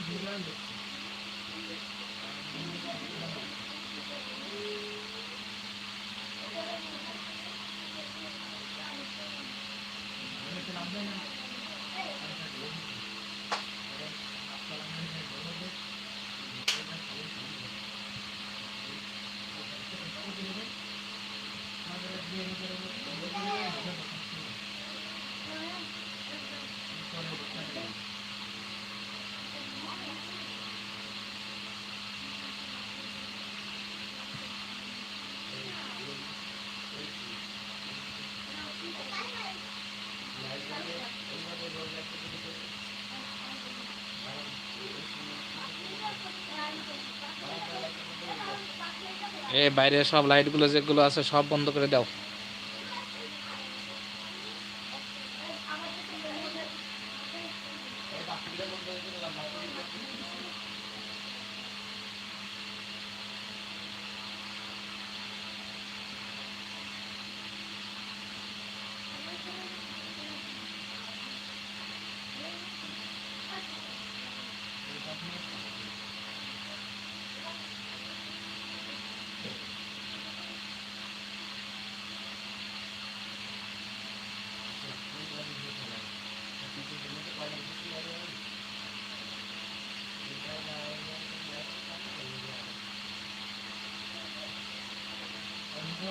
আসতে এ বাইরে সব লাইটগুলো যেগুলো আছে সব বন্ধ করে দাও।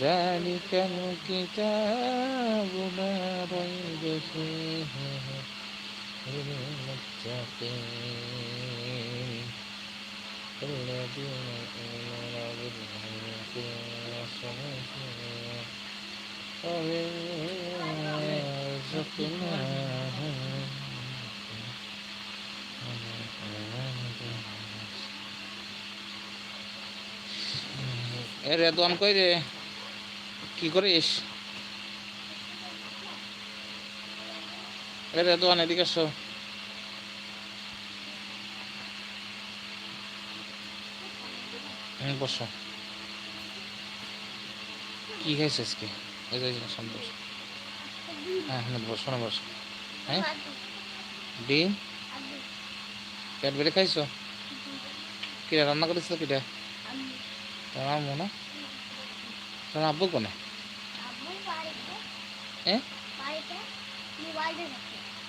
ذلك الكتاب لا ريب فيه للمتقين الذين يؤمنون بالغيب والصلاة ومما رزقناهم এ রেদওয়ান কই রে কি করিস? এ রেদওয়ান এদিকে হুম, বসো। কি খাইছে আজকে এই যে সামনে বসো। হ্যাঁ হ্যাঁ বসো না বসো। হ্যাঁ? ডিম? ক্যাডবেরি খাইছো? কিরা রান্না করেছিল কিরা? তোমার আম্মু না? তোমার আব্বু কোনে? হ্যাঁ।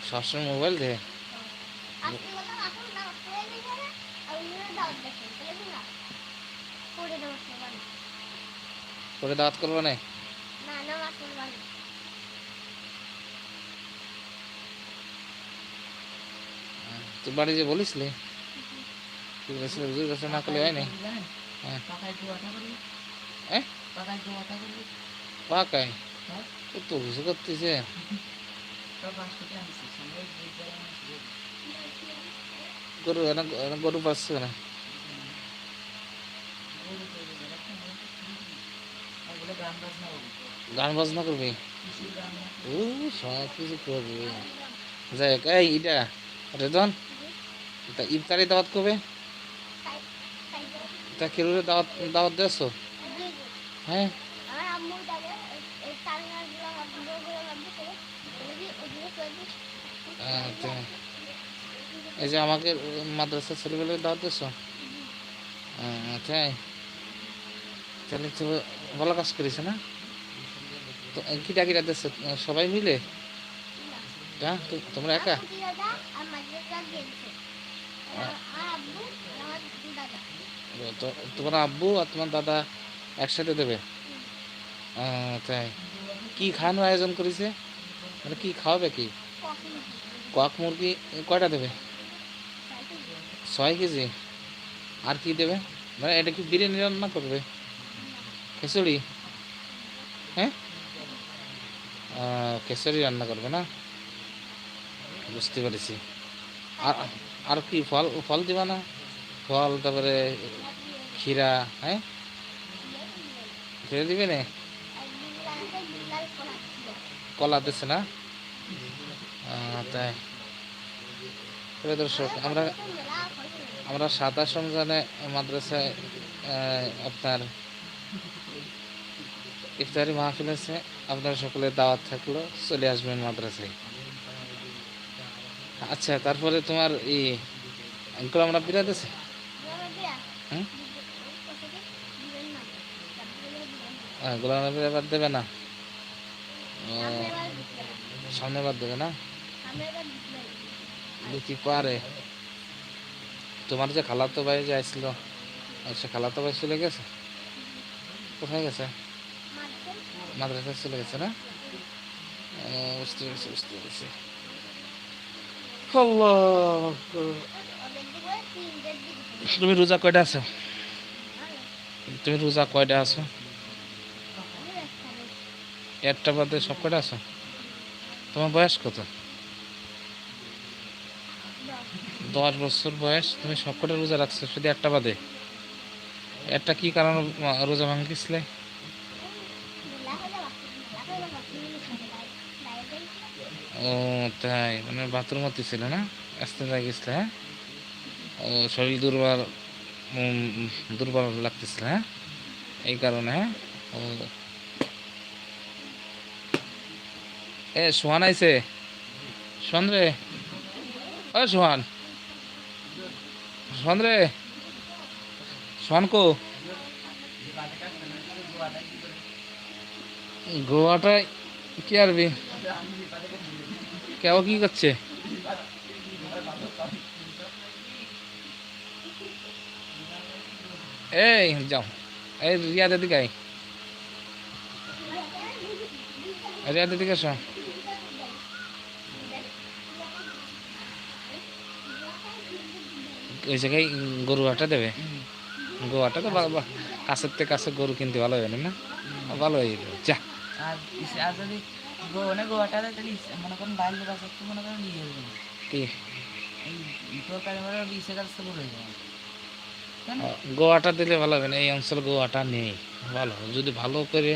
সবসময় মোবাইল দে করে দাওয়াত করব না? তুই বাড়ি যে বলিসলি তুই বলেছিলি হুজুর কাছে না করলে হ্যাঁ পাকায় হ্যাঁ। পাকায় কত কিছু করতেছে গরু গরু পাচ্ছে না গান বাজনা করবি ও সব কিছু করবি যাই হোক, এই ইটা রেজন তা ইফতারি দাওয়াত করবে তা কেরুরে দাওয়াত দাওয়াত দেছো হ্যাঁ আমার আম্মু তাকে এই টাঙ্গাগুলো হাতগুলো করে লাগবে করে ওই ওগুলো করে দিই আচ্ছা এই যে আমাকে মাদ্রাসার ছেলেবেলে দাওয়াত দিছো তাই। তাহলে তো ভালো কাজ করেছে না? তো কিটা কিটা দিচ্ছে সবাই মিলে? হ্যাঁ তোমরা একা? মাদ্রাসা তোমার আব্বু আর তোমার দাদা একসাথে দেবে? তাই। কি খাওয়ানোর আয়োজন করেছে? মানে কি খাওয়াবে কি? কক মুরগি কয়টা দেবে? ছয় কেজি। আর কি দেবে? মানে এটা কি বিরিয়ানি রান্না করবে? খিচুড়ি? হ্যাঁ খিচুড়ি রান্না করবে না? বুঝতে পেরেছি। আর আর কি ফল ফল দিবা না? ফল, তারপরে ক্ষীরা হ্যাঁ ক্ষীরা দিবে না? কলা দিচ্ছে না? তাই। দর্শক, আমরা আমরা সাতাশ রমজানে মাদ্রাসায় আপনার ইফতারি মাহফিল আছে আপনার সকলের দাওয়াত থাকল চলে আসবেন মাদ্রাসায়। আচ্ছা তারপরে তোমার এই গোলামরা বিরাট আছে? আমার না আহ, গোলামরা বিরাট দেবে না? আমরা এবার সামনে বার দেবে না? আমরা দেখি পারে। তোমার যে খালাতো ভাই যে আসছিল সে খালাতো ভাই চলে গেছে? কোথায় গেছে? মাদ্রাসায় চলে গেছে না? বুঝতে পেরেছি বুঝতে পেরেছি। তুমি রোজা কয়টা আছো? তুমি রোজা কয়টা আছো? একটা বাদে সব কয়টা আছো? তোমার বয়স কত? দশ বছর বয়স, তুমি সবকটা রোজা রাখছো, শুধু একটা বাদে। একটা কি কারণ রোজা ভাঙতেছিলে? ও, তাই মানে বাথরুম মতো ছিল না? আসতে যাই গেছিলে হ্যাঁ? ও, শরীর দুর্বল দুর্বল লাগতেছিল হ্যাঁ? এই কারণে হ্যাঁ? ও। এ, সোহান আইছে? সোহান রে? ও, সোহান। সোহান রে সোহান কো গোয়াটায় কি আরবি কেউ কি করছে? এই, যাও। এই রিয়াদ এদিকে আয়। রিয়াদ এদিকে ওই জায়গায় গরু আটা দেবে। গরু আটা তো কাছের থেকে কাছে গরু কিনতে ভালো হবে না? ভালো হয়ে যাবে। যা। আর যদি গো গোয়াটা তাহলে মনে করেন বাইরে বাস একটু মনে করেন ইয়ে যাবে। কি? গোয়াটা দিলে ভালো হবে না এই অঞ্চল গোয়াটা নেই। ভালো যদি ভালো করে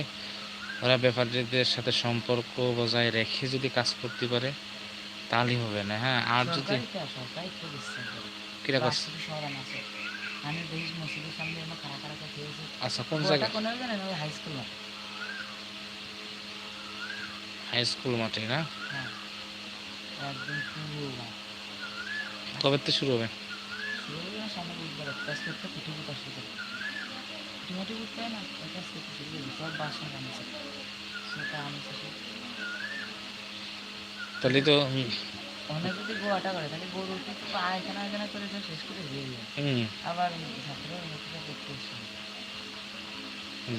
ওরা ব্যাপারীদের সাথে সম্পর্ক বজায় রেখে যদি কাজ করতে পারে তাহলেই হবে না হ্যাঁ? আর যদি কিরা কাজ আছে। আমি মসজিদের সামনে করে খেয়েছে। আচ্ছা কোন জানেন? ওই হাই স্কুল মাঠে। হাই স্কুল মাঠে না হ্যাঁ। একদম পুরো কবে থেকে শুরু হবে শুরু গেলে সামনে বুধবার পিঠে হয় না? ওটা আজকে শুরু হয়েছে। সব বাসন আনছে। সেটা আনছে তাহলে তো ওখানে যদি গোয়াটা করে তাহলে গরু কিন্তু আয়খানা আয়খানা করে সব শেষ করে দিয়ে দিবে। আবার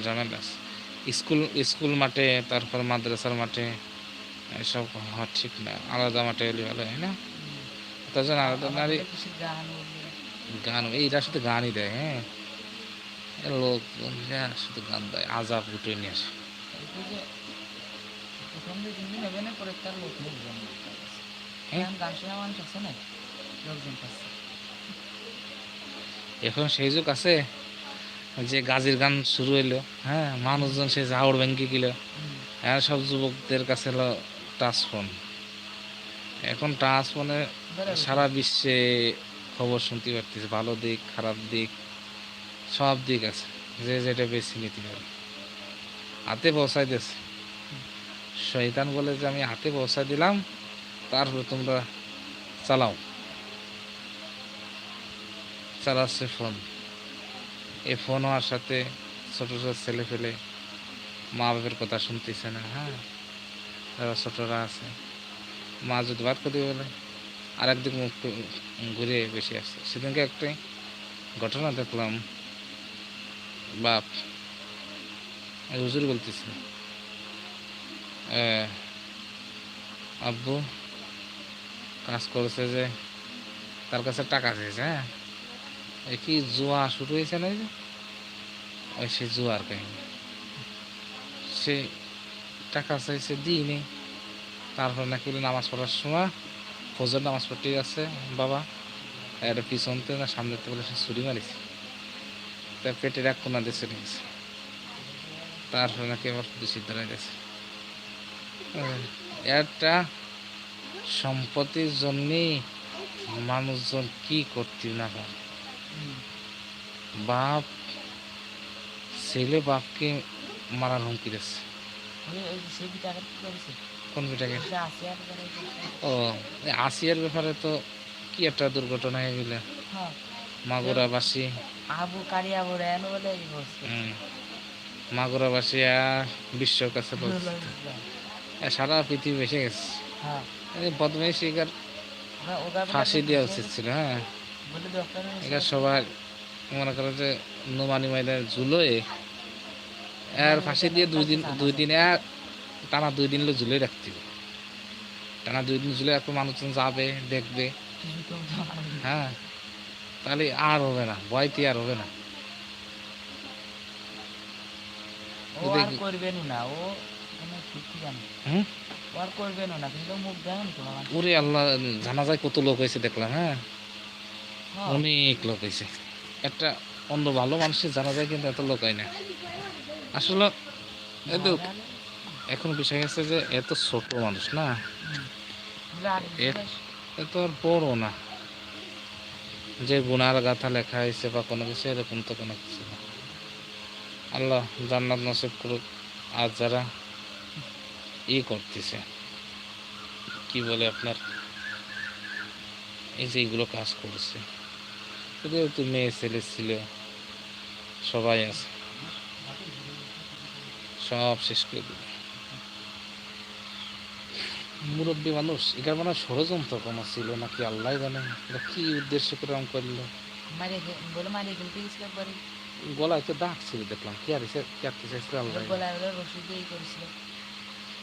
ঝামেলা স্কুল স্কুল মাঠে তারপর মাদ্রাসার মাঠে এসব হওয়া ঠিক না। আলাদা মাঠে হলে ভালো হয় না? দশজন আলাদা নারী গান এইটা শুধু গানই দেয় হ্যাঁ? লোক শুধু গান দেয় আজাব উঠে নিয়ে আসে। প্রথম দিন নেবে না পরে তার লোক? এখন সেই যুগ আছে যে গাজির গান শুরু হইল হ্যাঁ মানুষজন সে জাউড় ব্যাংকে গেল। হ্যাঁ সব যুবকদের কাছে হলো টাচ ফোন। এখন টাচ ফোনে সারা বিশ্বে খবর শুনতে পারতেছে ভালো দিক খারাপ দিক সব দিক আছে যে যেটা বেশি নিতে পারে। হাতে পৌঁছাই দিয়েছে। শয়তান বলে যে আমি হাতে পৌঁছাই দিলাম তারপরে তোমরা চালাও। চালাচ্ছে ফোন। এই ফোন হওয়ার সাথে ছোট ছোট ছেলে ফেলে মা বাপের কথা শুনতেছে না হ্যাঁ? যারা ছোটরা আছে। মা যদি বাদ করে দিয়ে বলে আর একদিক মুখ ঘুরে বেশি আসছে সেদিনকে একটাই ঘটনা দেখলাম। বাপ হুজুর বলতেছে আব্বু কাজ করেছে যে তার কাছে টাকা চেয়েছে হ্যাঁ? এই কি জুয়া শুরু হয়েছে না ওই সে জুয়ার কাহিনী। সে টাকা চাইছে, দিইনি। তারপর নাকি নামাজ পড়ার সময় ফজর নামাজ পড়তে আছে বাবা। এটা পিছনতে না সামনেতে বলে সে ছুরি মারিছে। তার পেটের এক কোনা দিয়ে চলে গেছে। তারপরে নাকি আবার দূষিত ধরে গেছে একটা সম্পত্তির জন্যেই মানুষজন কি করতে না পারে? বাপ ছেলে বাপকে মারার হুমকি দিচ্ছে। করেছে? কোন বেটাকে ও আসিয়ার ব্যাপারে তো কি একটা দুর্ঘটনা হয়ে গেলে। হ্যাঁ। মাগুরাবাসী। আবু কারিয়া বলে এনে বলে মাগুরাবাসী বিশ্বর কাছে সারা পৃথিবী বেসে গেছে। হ্যাঁ। এই বদমাই শিকার ওরা- ওরা বলে ফাঁসি দেওয়া উচিত ছিল হ্যাঁ। এটা সবাই মনে করো যে নোমানি মাইলে ঝুলোয় আর ফাঁসি দিয়ে দুই দিন দুই দিনে আর টানা দুই দিন ঝুলে রাখতে টানা দুই দিন ঝুলে এত মানুষজন যাবে দেখবে। হ্যাঁ তাহলে আর হবে না ভয়তে আর হবে না। ও আর করবেন না ও মানে ঠিক জানে হুম? ও করবেন না কিন্তু মুখ দেখেন তো ওরে আল্লাহ জানা যায় কত লোক হয়েছে দেখলাম হ্যাঁ? হ্যাঁ, অনেক লোক হয়েছে। একটা অন্য ভালো মানুষের জানা যায় কিন্তু এত লোক হয় না। আসলে এত এখন বিষয় হচ্ছে যে এত ছোট মানুষ না? এত আর বড় না। যে গুনার গাথা লেখা হয়েছে বা কোনো কিছু এরকম তো কোনো কিছু না। আল্লাহ জান্নাত নসিব করুক। আর যারা ই করতেছে। কি বলে আপনার? এই যে এইগুলো কাজ করছে। একটু মেয়ে ছেলে ছিল সবাই আছে। সব শেষ করে দিল। মুরব্বী মানুষ এটার মানে ষড়যন্ত্র কোনো ছিল নাকি আল্লাহ জানে? এটা কি উদ্দেশ্য করে আমি করল? গলায় তো দাগ ছিল দেখলাম। কি আর এসে কি আর কিছু এসে আল্লাহ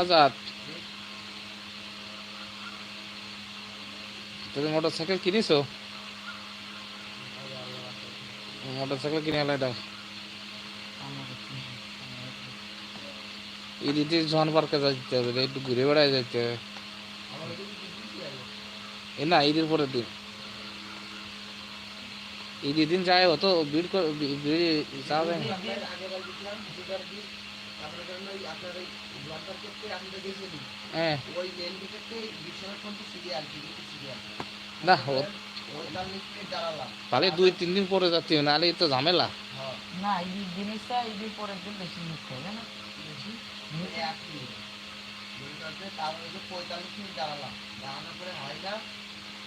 আজাদ। তুমি মোটর সাইকেল কিনেছো? মোটর সাইকেল কিনে আলাই দাও। ইদিতে জন পার্কে যাইতে হবে, একটু ঘুরে বেড়ায় যাইতে হবে। এ না, ঈদের পরের দিন। ঈদের দিন যায় অত ভিড় যাবে না হ্যাঁ। না ও- তাহলে দুই তিন দিন পরে যাচ্ছি নাহলে তো ঝামেলা। না এই জিনিসটা এই পরের দিন বেশি মিস হবে না বেশি? পঁয়তাল্লিশ মিনিট দাঁড়ালাম দাঁড়ানোর পরে হয় না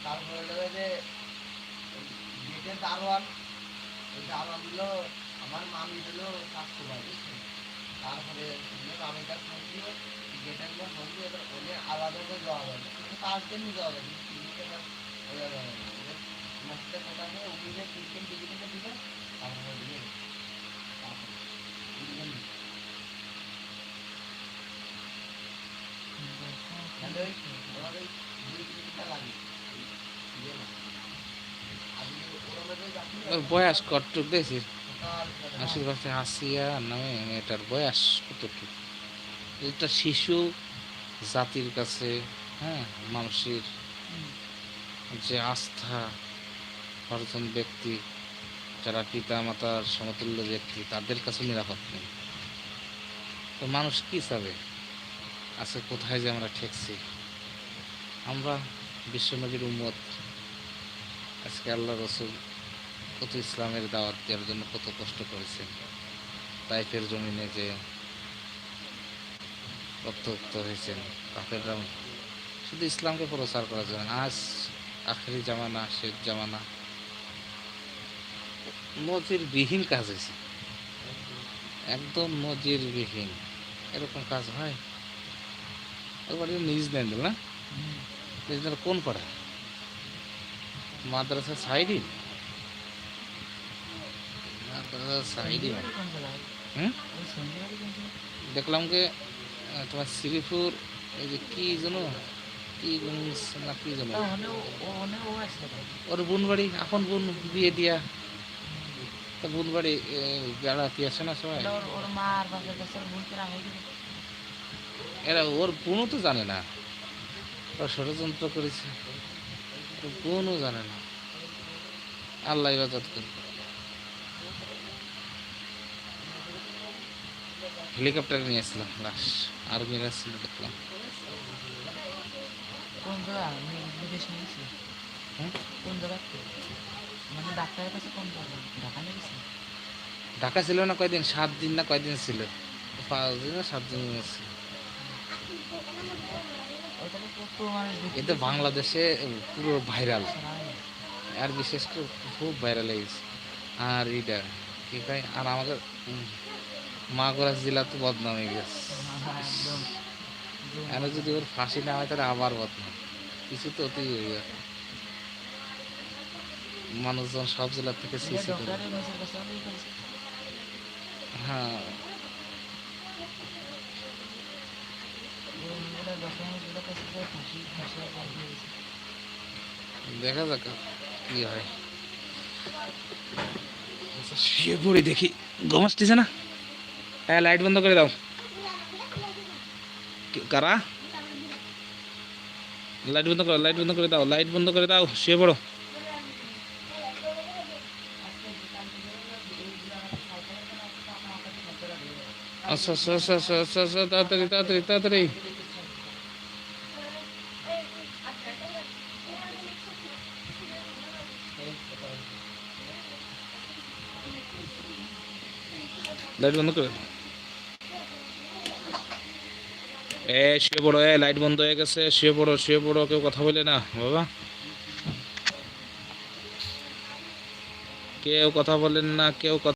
তারপরে হলো যে গেটের দারোয়ান ওই আমার মামি স্বাস্থ্য ভাই বুঝছেন তারপরে ফোন দিয়ে গেটের মধ্যে এবার ওনে আলাদা করে দেওয়া যাবে কিন্তু তার জন্য দেওয়া যাবে মাছটা কোথা থেকে উঠিয়ে তিনটে টিকিটে দিবে, তারপরে দিয়ে তারপরে বুঝলেন তাহলে ওই ওনার দুই টিকিটটা লাগে। দিয়ে না। বয়স দেখছি আশীর্বাদ আসিয়া নামে মেয়েটার বয়স কতটুকু? এটা শিশু জাতির কাছে হ্যাঁ মানুষের যে আস্থা অর্জন ব্যক্তি, যারা পিতা মাতার সমতুল্য ব্যক্তি, তাদের কাছে নিরাপদ নেই। তো মানুষ কি চাবে? আজকে কোথায় যে আমরা ঠেকছি? আমরা বিশ্বনবীর উম্মত, আজকে আল্লাহ রসুল কত ইসলামের দাওয়াত দেওয়ার জন্য কত কষ্ট করেছেন তাইফের জমিনে যে রক্তাক্ত হয়েছেন, কাফেররা শুধু ইসলামকে প্রচার করার জন্য, আজ আখেরি জামানা, শেষ জামানা নজিরবিহীন কাজ হয়েছে। একদম নজিরবিহীন এরকম কাজ হয়? একবার নিজ দেন না? কোন পাড়া? মাদ্রাসা সাইডি মাদ্রাসা সাইডি কোন জায়গায় হুম ওই সন্ধ্যেবাড়ি কোন জায়গায় দেখলাম যে তোমার শ্রীপুর এই যে কি যেন কি না কি পারে ওর বোন বাড়ি এখন বোন বিয়ে দিয়া তা বোন বাড়ি বেড়াতে আসে না সবাই এরা ওর বোনও তো জানে না ওরা ষড়যন্ত্র করেছে বোনও জানে না আল্লাহ ইবাদত করে হেলিকপ্টারে নিয়ে আসলাম লাশ আর্মিরা ছিল দেখলাম। কোন জায়গা? আমি নিয়েছি কোন জায়গাতে মানে ডাক্তারের কাছে কোন জায়গা? ঢাকা ছিল না কয়দিন? সাত দিন না কয়দিন ছিল? পাঁচ দিন না সাত দিন ছিল এতে বাংলাদেশে পুরো ভাইরাল। আর বিশেষ করে খুব ভাইরাল হয়েছে আর এটা কি কয়? আর আমাদের মাগুরা জেলা তো বদনাম হয়ে গেছে আর যদি ওর ফাঁসি না হয় তাহলে আবার বদনাম। কিছু তো অতি মানুষজন সব জেলা থেকে সিসি করে। হ্যাঁ। দেখা যাক কি হয়। আচ্ছা, শুয়ে পড়ি দেখি। আসতেছে না? হ্যাঁ লাইট বন্ধ করে দাও। কারা? লাইট বন্ধ করো লাইট বন্ধ করে দাও লাইট বন্ধ করে দাও, শুয়ে পড়ো। আচ্ছা আচ্ছা আচ্ছা আচ্ছা আচ্ছা আচ্ছা তাড়াতাড়ি তাড়াতাড়ি তাড়াতাড়ি। লাইট বন্ধ করে এ, শুয়ে পড়ো, এ, লাইট বন্ধ হয়ে গেছে, শুয়ে পড়ো শুয়ে পড়ো, কেউ কথা বলে না, বাবা। কেউ কথা বলেন না, কেউ